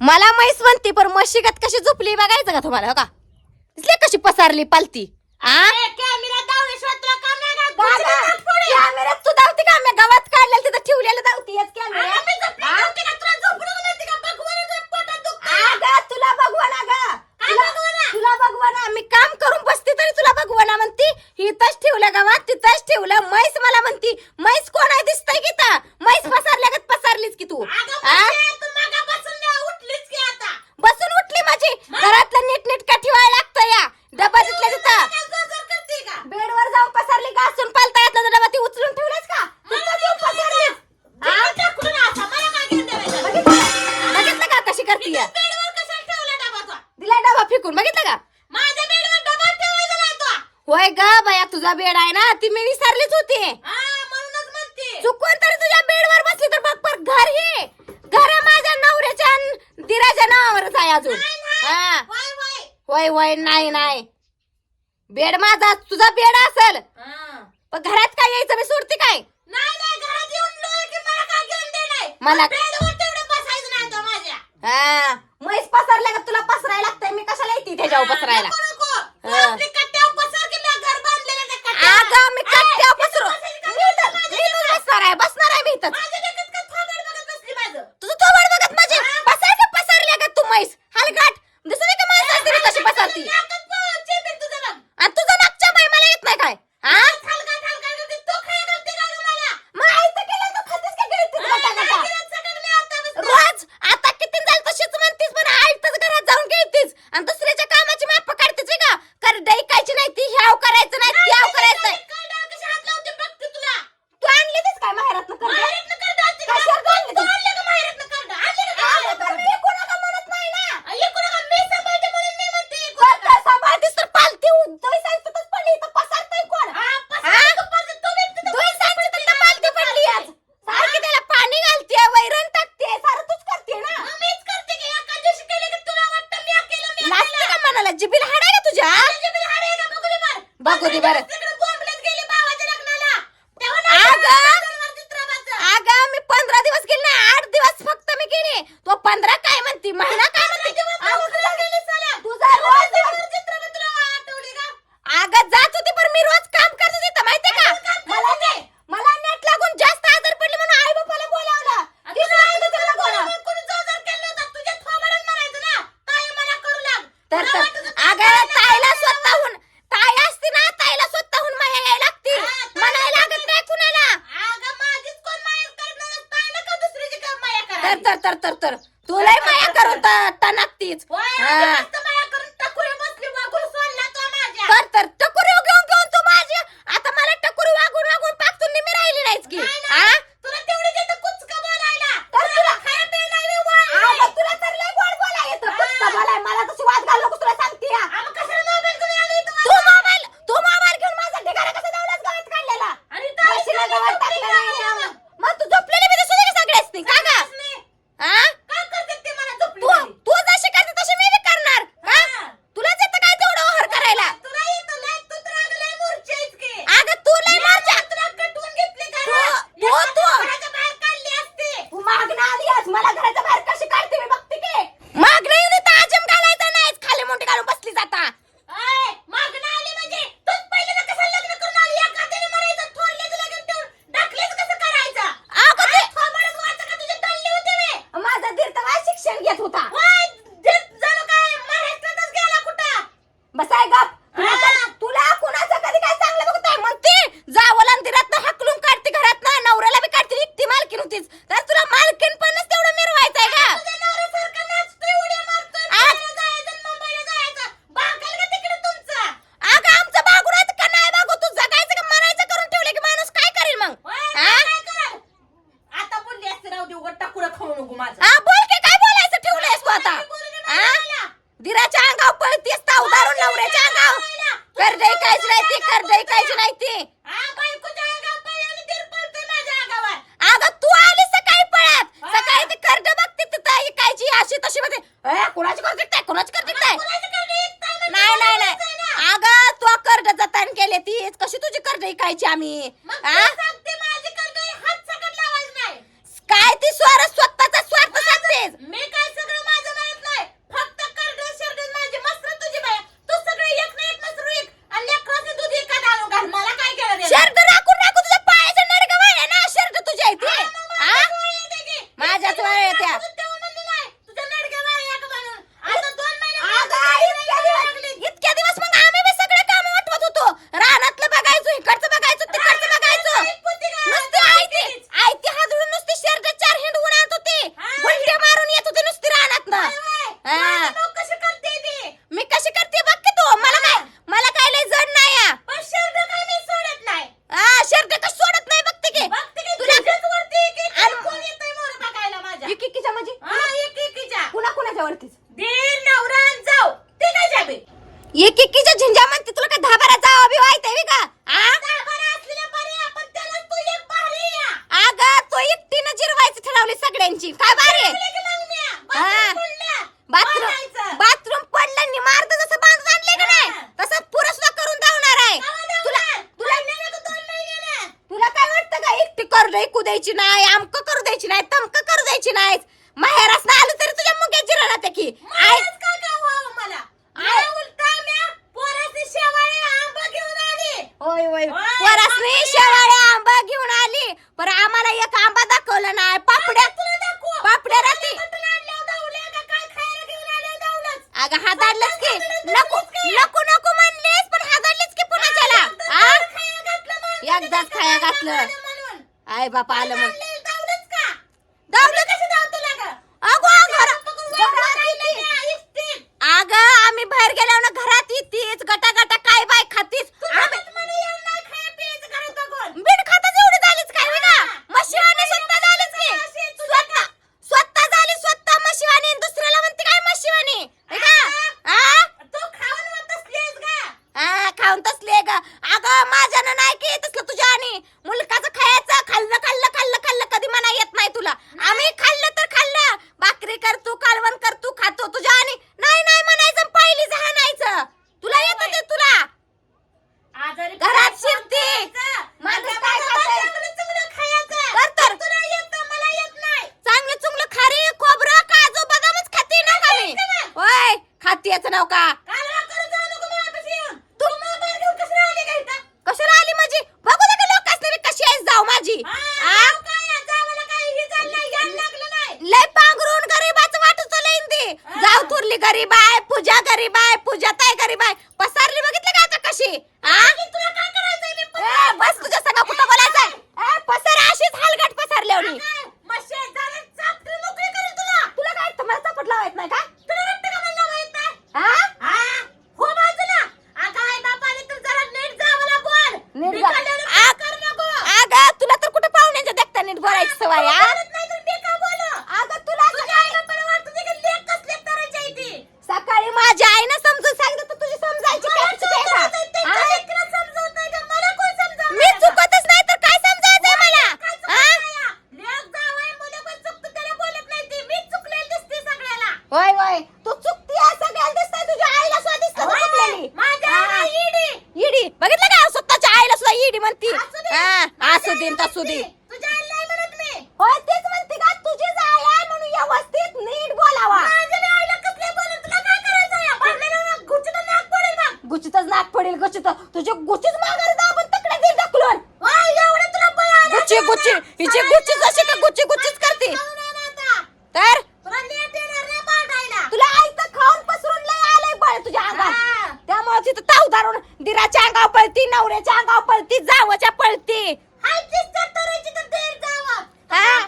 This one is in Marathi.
मला म्हैस म्हणते पण म्हशीगत कशी झोपली बघायचं का तुम्हाला हो का? दिसली कशी पसारली पालती? कॅमेरा तू धावती का? गावात काढलेलं तिथं ठेवलेलं धावती तुला ग तुला मी काम करून बसते तरी तुला म्हणती. इथंच ठेवलं तिथंच ठेवलं. म्हैस मला म्हणती म्हैस कोण आहे? दिसतंय की म्हैस पसारल्या पसारलीच की तू. तुझा बेड आहे ना ती मी विसरलीच होती. चुकून तरी तुझ्या बेडवर बसली तर बघ पर घर ही. घर माझ्या नवऱ्याच्या अन दिराच्या नावावरच आहे अजून. हा. वाय, वाय. होय होय नाही नाही. बेड माझा तुझा बेड असेल. पण घरात काय यायचं मी सोडते काय? मला हा. म्हैस पसरल्या का तुला पसरायला लागतंय? मी कशाला येते त्याच्यावर जाऊ पसरायला? अगं कट्ट्या पसरू मी इथं- मी इथंच बसणार आहे बसणार आहे मी इथंच बघू दे बरं. मी पंधरा दिवस गेले आठ दिवस फक्त मी गेले. तो पंधरा काय म्हणते? महिना काय म्हणते? अगं जात होती पण मी रोज काम करत होते माहितीये का? मला ते मला नेट लागून जास्त आजार पडले म्हणून आई बापाला बोलावलं. तर आग ताईला स्वतःहून ऐकायची नाही ती. अगं तू आली सकाळी पळत. सकाळी ते कर्ज बघते तिथं ऐकायची अशी तशी बघते. कुणाची कर्ज काय कुणाची कर्ज काय नाही नाही नाही. अगं तू कर्ज जतान केले ती कशी तुझी कर्ज ऐकायची आम्ही? दीर नवरा आणि जाऊ ते काय जाबे एक एकीच्या झिंजा म्हणते तुला काय दहा जावा बी वाईट आहे का आ? बरं असलेल्या बरे आपण त्याला तू एक भारी या अगं तो एकटीनं जिरवायची ठरवली सगळ्यांची काय बारे बोलले की मग मी, हा. बाथरूम बोलल्या. बाथरूम बोलायचं. बाथरूम पडलं नि मारत जसं बांधून आणले का नाही हा. तसं पुरं सुद्धा करून आहे तुला जाऊन तुला महिन्याला का दोन महिन्याला? तुला काय वाटतं का एकटी करू द्यायची द्यायची नाही आमक करू द्यायची नाही तमक करू द्यायची नाही माहेरास आलं तरी की मलाच मला? मला उलटा म्या शेवाळे आंबा घेऊन आली. होय होय होय, वरसनी पापड्या. शेवाळे आंबा घेऊन आली पण आम्हाला एक आंबा दाखवला नाही पापड्या तुला दाखवू. पापड्या राहते का काय खायला घेऊन. अगं हाताडलंच की नको नको नको म्हणलीस पण हाताडलीच की एकदाच खाया घातलं. आय बापा आलं मग आणलेलं धावलंच का? धावलं कसं धावतं लागा? अगो घर पकडून घरात वापरायला येते. नाही, इस्तीत. अगं आम्ही बाहेर गेल्यावर ना घरात येतीच गटा गटा काय बाय खातीस आम्ही तुम्हालाच म्हणे येऊन नाही खाया प्यायचं घरात बघून. बिन खाताच एवढी झालीच काय मी ना मशिवानी स्वतः झालीच की अशी तुझ्या स्वतः स्वतः झाली स्वतः मशिवानी आणि दुसऱ्याला म्हणते काय मशिवानी हे का आ? तू खाऊन मग तसलीस का? आ, खाऊन तसले ग अगं माझ्यानं नाही की तसलं तुझ्या आणि मुलकाचं खायचं खाल्लं खाल्लं खाल्लं खाल्लं कधी म्हणा येत नाही तुला आम्ही खाल्लं तर खाल्लं भाकरी कर तू कालवण कर तू खातो तुझ्या आणि नाही नाही म्हणायचं पहिली हाणायचं तुला येत ते तुला आजारी घरात पडायचं, शिरते. खायचं. माणूस आता काय बाबा खातंय? चांगलं चांगलं खायचं. तर तर. तुला येतं, मला येत नाही. चांगलं चुंगलं खारी खोबरं काजू बदामच खाते ना का मी खाते का? होय खातेच नाव का कालवा करत जाऊ नको माझ्यापाशी येऊन. तू मोबाईल घेऊन कसं राहिली का इथं? कशाला आली माझी बघू दे लोकांनी कशी आहेस जाऊ माझी हा, आ? जाऊ काय या, जावला काय हे चाललंय, यायला लागलं नाही. लय पांघरून गरीबाचं वाटत लईन ती हा. जाऊ तुरली गरीब आहे पूजा गरीब आहे पूजा ताई गरीब आहे पसारली बघितलं का आता कशी आ? आणि तुला काय करायचंय मी पण- ए, बस तुझ्या संग कुठं बोलायचंय ए, पसार अशीच हलगट पसरल्यावली काय? मग शेजारी चाकरी नोकरी करेल तुला. तुला काय तुम्हाला चपट लावायत नाही का तुला वाटतं का मला माहीत नाही? हा हा? हो बाजूला. अगं, आई बापाने तर जरा नीट जावला बोल. नीट जा. बिकाल्यानं आ- कर नको. अगं तुला तर कुठं पाहुण्याच्या देखता हा. अगं तुला वाटतं ती. सकाळी माझ्या आईनं समजून सांगितलं तर तुझी समजायची capacity आहे का? हा? मी? चुकतच नाही तर काय समजायचंय मला हा? होय होय तू चुकती आहे सगळ्याला दिसतंय तुझ्या आईला सुद्धा दिसतं तू चुकलेली हा. ईडी. इडी बघितलं का स्वतःच्या आईला सुद्धा इडी म्हणती असू दे. हा, असू तसू दे नाक पडेल गच्ची तर. तुझी गुच्चीच माघारी दाबून तकडे देईल ढकलून गुच्ची गुच्ची. हिचे गुच्चीच अशी का गुच्ची गुच्चीच करते. तर? तुला आई तर खाऊन पसरून लय आले बळ तुझ्या अंगात त्यामुळे तिथं ताव दारून दिराच्या अंगावर पळती नवऱ्याच्या अंगावर पळती जावाच्या पळती. हा?